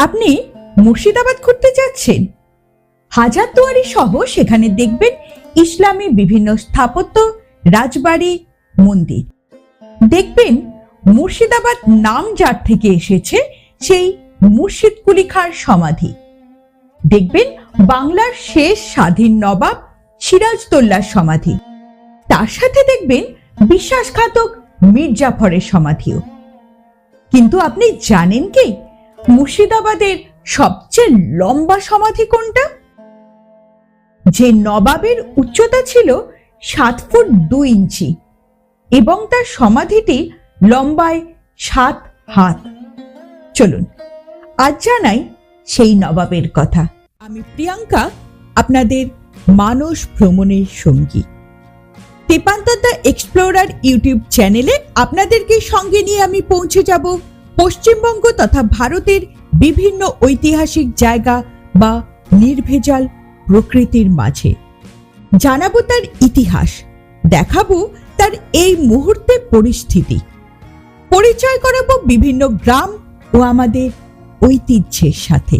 আপনি মুর্শিদাবাদ ঘুরতে যাচ্ছেন? হাজারদুয়ারি সহ সেখানে দেখবেন ইসলামী বিভিন্ন স্থাপত্য, রাজবাড়ি, মন্দির। দেখবেন মুর্শিদাবাদ নাম যার থেকে এসেছে সেই মুর্শিদ কুলি খাঁর সমাধি। দেখবেন বাংলার শেষ স্বাধীন নবাব সিরাজদৌল্লার সমাধি। তার সাথে দেখবেন বিশ্বাসঘাতক মির্জাফরের সমাধিও। কিন্তু আপনি জানেন কি? মুর্শিদাবাদের সবচেয়ে লম্বা সমাধি কোনটা? যে নবাবের উচ্চতা ছিল সাত ফুট দুই ইঞ্চি এবং তার সমাধিটি লম্বায় সাত হাত। চলুন, আজ জানাই সেই নবাবের কথা। আমি প্রিয়াঙ্কা, আপনাদের মানস ভ্রমণের সঙ্গী। তেপান্তদা এক্সপ্লোরার ইউটিউব চ্যানেলে আপনাদেরকে সঙ্গে নিয়ে আমি পৌঁছে যাব। পশ্চিমবঙ্গ তথা ভারতের বিভিন্ন ঐতিহাসিক জায়গা বা নির্ভেজাল প্রকৃতির মাঝে। জানাব তার ইতিহাস, দেখাবো তার এই মুহূর্তে পরিস্থিতি। পরিচয় করাবো বিভিন্ন গ্রাম ও আমাদের ঐতিহ্যের সাথে।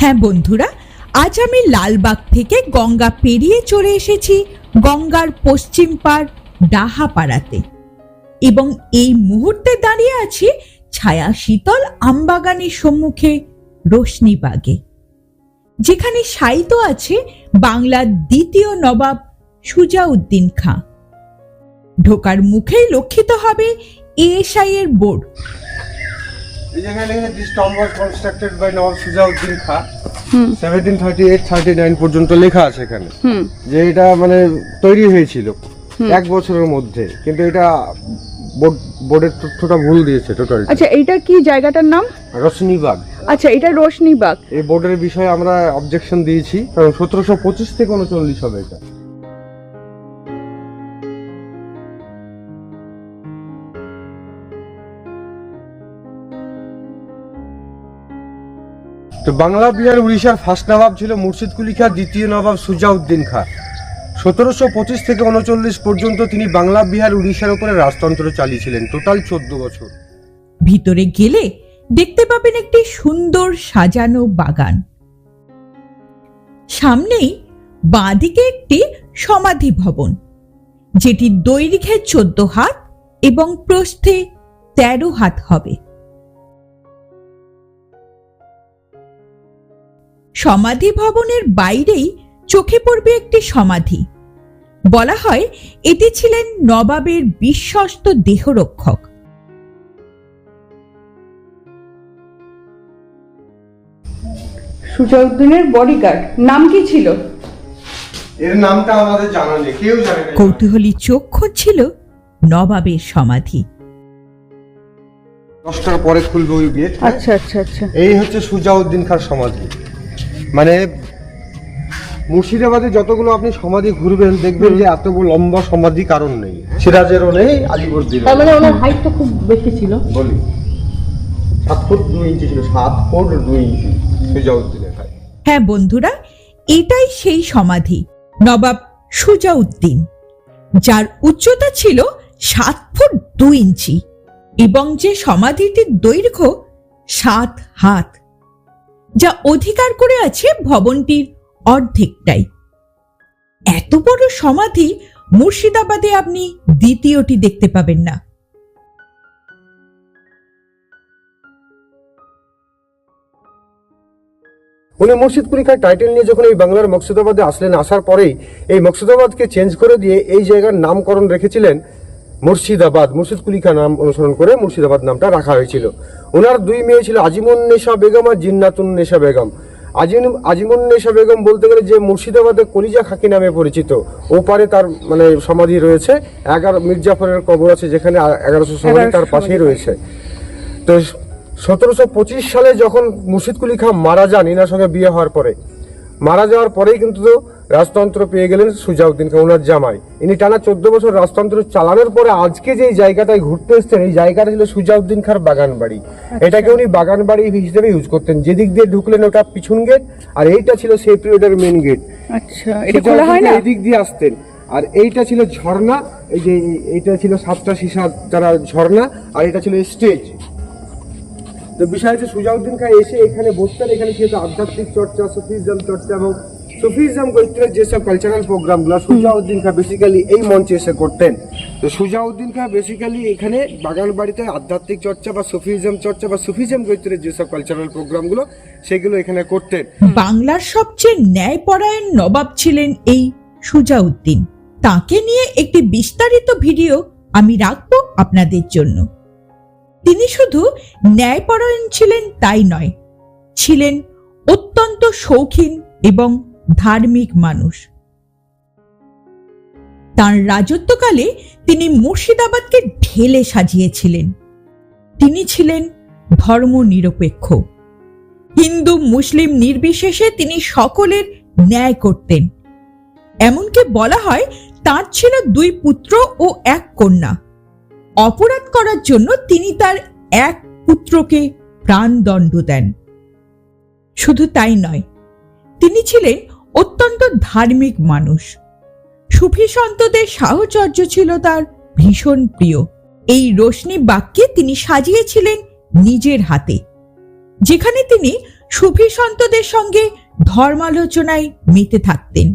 হ্যাঁ বন্ধুরা, আজ আমি লালবাগ থেকে গঙ্গা পেরিয়ে চলে এসেছি গঙ্গার পশ্চিম পার ডাহাপাড়াতে এবং এই মুহূর্তে দাঁড়িয়ে আছি ছায়া শীতল আমবাগানের সম্মুখে রোশনীবাগে যেখানে শায়িত আছে বাংলার দ্বিতীয় নবাব সুজাউদ্দিন খাঁ। ঢোকার মুখেই লক্ষিত হবে এএসআই এর board constructed by Nawab Sujauddin Khan. Seventeen thirty eight thirty nine পর্যন্ত লেখা আছে এখানে। হুম। যে এটা মানে তৈরি হয়েছিল। এক বছরের মধ্যে। কিন্তু এটা বোর্ডের তথ্যটা ভুল দিয়েছে টোটাল আচ্ছা এইটা কি জায়গাটার নাম? রশনিবাগ। আচ্ছা এটা রোশনীবাগ। এই বোর্ডের বিষয়ে আমরা অবজেকশন দিয়েছি কারণ সতেরোশো পঁচিশ থেকে উনচল্লিশ হবে এটা। তো বাংলা বিহার উড়িষ্যার ফার্স্ট নবাব ছিল মুর্শিদ কুলি খাঁ দ্বিতীয় নবাব সুজাউদ্দিন খাঁ। সতেরোশো পঁচিশ থেকে উনচল্লিশ পর্যন্ত তিনি বাংলা, বিহার, উড়িষ্যার উপরে রাজতন্ত্র চালিয়েছিলেন। টোটাল চোদ্দ বছর। ভিতরে গেলে দেখতে পাবেন একটি সুন্দর সাজানো বাগান। সামনেই বাঁদিকে একটি সমাধি ভবন যেটি দৈর্ঘ্যে চোদ্দ হাত এবং প্রস্থে তেরো হাত হবে। সমাধি ভবনের বাইরেই চোখে পড়বে একটি সমাধি। বলা হয় এটি ছিলেন নবাবের বিশ্বস্ত দেহরক্ষক। সুজাউদ্দিনের বডিগার্ড নাম কি ছিল? এর নামটা আমাদের জানা নেই কেউ জানে না কৌতূহলী চক্ষু ছিল নবাবের সমাধি। দশটার পরে খুলবে ওই গেট আচ্ছা আচ্ছা আচ্ছা। এই হচ্ছে সুজাউদ্দিন খার সমাধি। মানে মুর্শিদাবাদে যতগুলো আপনি সমাধি ঘুরবেন দেখবেন যে এত লম্বা সমাধি কারণ নেই। সিরাজেরও নেই আলিবর্দির তার মানে ওনার হাইটটা খুব বেশি ছিল। বলি সাত ফুট দুই ইঞ্চি ছিল সাত ফুট দুই ইঞ্চি সুজাউদ্দিনের হাইট হ্যাঁ বন্ধুরা এটাই সেই সমাধি নবাব সুজাউদ্দিন যার উচ্চতা ছিল সাত ফুট দুই ইঞ্চি এবং যে সমাধিটির দৈর্ঘ্য সাত হাত যা অধিকার করে আছে ভবনটির অর্ধেকটাই। এত বড় সমাধি মুর্শিদাবাদে আপনি দ্বিতীয়টি দেখতে পাবেন না। উনি মুর্শিদ কুলিখার টাইটেল নিয়ে যখন এই বাংলার মকসুদাবাদে আসলেন, আসার পরেই এই মকসুদাবাদকে চেঞ্জ করে দিয়ে এই জায়গার নামকরণ রেখেছিলেন মুর্শিদাবাদ মুর্শিদ কুলিখা নাম অনুসরণ করে মুর্শিদাবাদ নামটা রাখা হয়েছিল। ওনার দুই মেয়ে ছিল আজিমুন নেশা বেগম আর জিন্নাতুন নেশা বেগম। আজিম আজিমুন নেশা বেগম বলতে গেলে যে মুর্শিদাবাদে কলিজা খাকি নামে পরিচিত ওপারে তার মানে সমাধি রয়েছে। এগারো মির্জাফরের কবর আছে যেখানে এগারোশো সমাধি তার পাশেই রয়েছে। তো সতেরোশো পঁচিশ সালে যখন মুর্শিদ কুলি খাঁ মারা যান ইনার সঙ্গে বিয়ে হওয়ার পরে মারা যাওয়ার পরেই কিন্তু রাজতন্ত্র পেয়ে গেলেন সুজাউদ্দিন খাঁ ওনার জামাই। ইনি টানা চোদ্দ বছর রাজতন্ত্র চালানোর পরে আজকে যে জায়গাটায় ঘুরতে এসছেন এই জায়গাটা ছিল সুজাউদ্দিন খাঁর বাগান বাড়ি এটাকে উনি বাগান বাড়ি হিসেবে ইউজ করতেন। যেদিক দিয়ে ঢুকলেন ওটা পিছন গেট আর এইটা ছিল সেই পিরিয়ডের মেন গেট আচ্ছা এটা খোলা হয় না? এদিক দিয়ে আসতেন। আর এইটা ছিল ঝর্ণা এই যে এই- এইটা ছিল সাতটা সীসা তারা ঝর্ণা আর এটা ছিল স্টেজ তো বিষয় হচ্ছে সুজাউদ্দিন খান এসে এখানে বসতেন। এখানে ছিল আধ্যাত্মিক চর্চা সুফিজম চর্চা এবং সুফিজম গোত্রের যেসব কালচারাল প্রোগ্রামগুলো সুজাউদ্দিন খান বেসিক্যালি এই মঞ্চে এসে করতেন। তো সুজাউদ্দিন খান বেসিক্যালি এখানে বাগান বাড়িতে আধ্যাত্মিক চর্চা বা সুফিজম চর্চা বা সুফিজম গোত্রের যেসব কালচারাল প্রোগ্রামগুলো সেগুলো এখানে করতেন। বাংলার সবচেয়ে ন্যায়পরায়ণ নবাব ছিলেন এই সুজাউদ্দিন তাকে নিয়ে একটি বিস্তারিত ভিডিও আমি রাখব আপনাদের জন্য। তিনি শুধু ন্যায়পরায়ণ ছিলেন তাই নয়, ছিলেন অত্যন্ত শৌখিন এবং ধার্মিক মানুষ। তার রাজত্বকালে তিনি মুর্শিদাবাদকে ঢেলে সাজিয়েছিলেন। তিনি ছিলেন ধর্মনিরপেক্ষ। হিন্দু, মুসলিম নির্বিশেষে তিনি সকলের ন্যায় করতেন। এমনকি বলা হয়, তার ছিল দুই পুত্র ও এক কন্যা। অপরাধ করার জন্য তিনি তার এক পুত্রকে প্রাণদণ্ড দেন। শুধু তাই নয়, তিনি ছিলেন অত্যন্ত ধার্মিক মানুষ। সুফি সন্তদের সাহচর্য ছিল তার ভীষণ প্রিয়। এই রোশনি বাক্যে তিনি সাজিয়েছিলেন নিজের হাতে, যেখানে তিনি সুফি সন্তদের সঙ্গে ধর্মালোচনায় মেতে থাকতেন।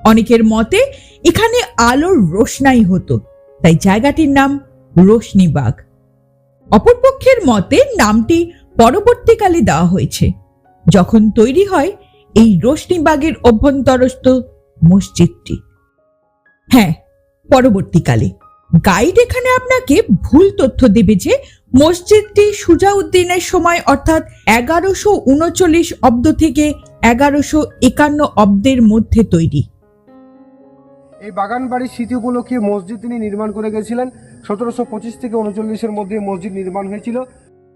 অনেকের মতে, এখানে আলোর রোশনাই হতো, তাই জায়গাটির নাম রোশনীবাগ অপরপক্ষের মতে, নামটি পরবর্তীকালে দেওয়া হয়েছে। যখন তৈরি হয় এই রোশনীবাগের অভ্যন্তরস্থ মসজিদটি। হ্যাঁ পরবর্তীকালে। গাইড এখানে আপনাকে ভুল তথ্য দেবে যে মসজিদটি সুজাউদ্দিনের সময় অর্থাৎ এগারোশো উনচল্লিশ অব্দ থেকে এগারোশো একান্ন অব্দের মধ্যে তৈরি। এই বাগান বাড়ির স্মৃতি উপলক্ষে মসজিদ তিনি নির্মাণ করে গেছিলেন। সতেরোশো পঁচিশ থেকে উনচল্লিশের মধ্যে মসজিদ নির্মাণ হয়েছিল।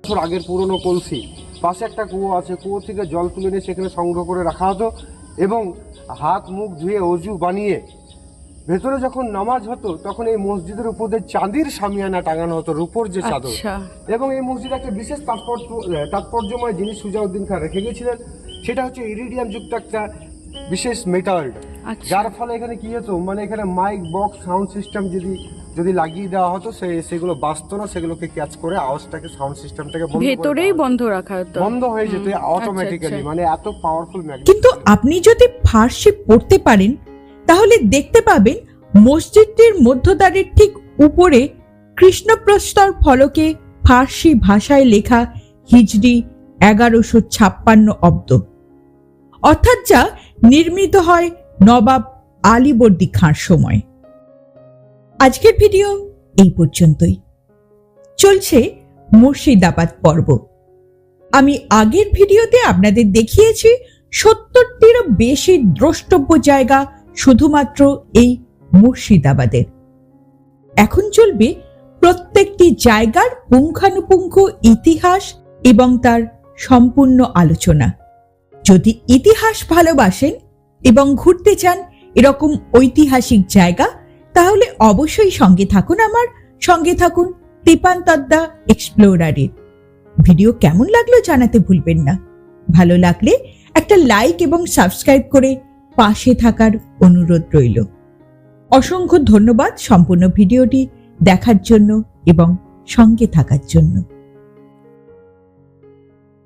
বছর আগের পুরনো কলসি। পাশে একটা কুয়ো আছে কুয়ো থেকে জল তুলে নিয়ে সেখানে সংগ্রহ করে রাখা হতো এবং হাত মুখ ধুয়ে অজু বানিয়ে ভেতরে যখন নামাজ হতো তখন এই মসজিদের উপর দিয়ে চাঁদির সামিয়ানা টাঙানো হতো রূপোর যে চাদর। আচ্ছা। এবং এই মসজিদে একটা বিশেষ তাৎপর্য তাৎপর্যময় জিনিস সুজাউদ্দিন খান রেখে গেছিলেন সেটা হচ্ছে ইরিডিয়াম যুক্ত একটা বিশেষ মেটাল। যার ফলে এখানে কি হতো? মানে এখানে মাইক বক্স সাউন্ড সিস্টেম যদি যদি লাগিয়ে দেওয়া হতো সে সেগুলো বাঁচতো না সেগুলোকে ক্যাচ করে আওয়াজটাকে সাউন্ড সিস্টেমটাকে ভেতরেই বন্ধ রাখা হতো। বন্ধ হয়ে যেত অটোমেটিক্যালি আচ্ছা, আচ্ছা। মানে এত পাওয়ারফুল ম্যাগনেট কিন্তু আপনি যদি ফার্সি পড়তে পারেন তাহলে দেখতে পাবেন মসজিদটির মধ্যদ্বারের ঠিক উপরে কৃষ্ণপ্রস্তর ফলকে ফার্সি ভাষায় লেখা হিজড়ি এগারোশো ছাপ্পান্ন অব্দ। অর্থাৎ যা নির্মিত হয় নবাব আলীবর্দী খাঁর সময়। আজকের ভিডিও এই পর্যন্তই। চলছে মুর্শিদাবাদ পর্ব। আমি আগের ভিডিওতে আপনাদের দেখিয়েছি সত্তরটিরও বেশি দ্রষ্টব্য জায়গা শুধুমাত্র এই মুর্শিদাবাদের। এখন চলবে প্রত্যেকটি জায়গার পুঙ্খানুপুঙ্খ ইতিহাস এবং তার সম্পূর্ণ আলোচনা। যদি ইতিহাস ভালোবাসেন এবং ঘুরতে চান এরকম ঐতিহাসিক জায়গা, তাহলে অবশ্যই সঙ্গে থাকুন আমার। সঙ্গে থাকুন তিপান তদ্দা এক্সপ্লোরারের। ভিডিও কেমন লাগল জানাতে ভুলবেন না। ভালো লাগলে একটা লাইক এবং সাবস্ক্রাইব করে পাশে থাকার অনুরোধ রইল। অসংখ্য ধন্যবাদ সম্পূর্ণ ভিডিওটি দেখার জন্য এবং সঙ্গে থাকার জন্য।